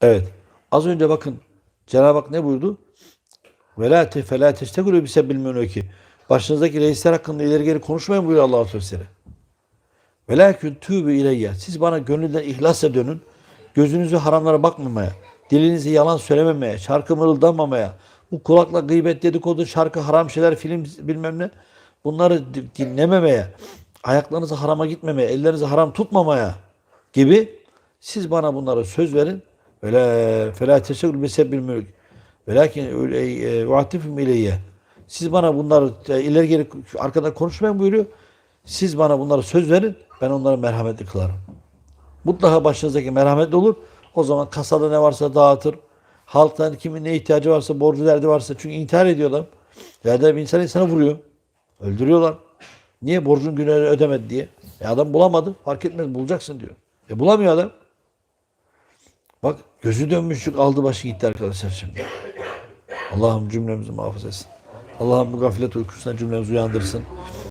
Evet. Az önce bakın Cenab-ı Hak ne buyurdu? Ve la te fe la testegülü bise ki. Başınızdaki reisler hakkında ileri geri konuşmayın buyuruyor Allah-u Teala. Ve lakin tübü ileyye. Siz bana gönülden ihlasla dönün. Gözünüzü haramlara bakmamaya, dilinizi yalan söylememeye, şarkı mırıldanmamaya, bu kulakla gıybet, dedikodu, şarkı, haram şeyler, film bilmem ne bunları di- dinlememeye, ayaklarınızı harama gitmemeye, ellerinizi haram tutmamaya gibi siz bana bunlara söz verin. Öyle felâ teşekkür bisebbil mülk. Velakin öyle vatifim ileyye. Siz bana bunları e, ileri geri arkada konuşmayın buyuruyor. Siz bana bunları söz verin. Ben onları merhametli kılarım. Mutlaka başınızdaki merhametli olur. O zaman kasada ne varsa dağıtır. Halktan kimin ne ihtiyacı varsa, borcu derdi varsa. Çünkü intihar ediyor adam. Yerde bir insan insana vuruyor. Öldürüyorlar. Niye? Borcun günahını ödemedi diye. E adam bulamadı. Fark etmez bulacaksın diyor. E bulamıyor adam. Bak gözü dönmüşlük aldı başı gitti arkadaşlar şimdi. Allah'ım cümlemizi muhafaza etsin. Allah'ım bu gaflet uykusundan cümlemizi uyandırsın.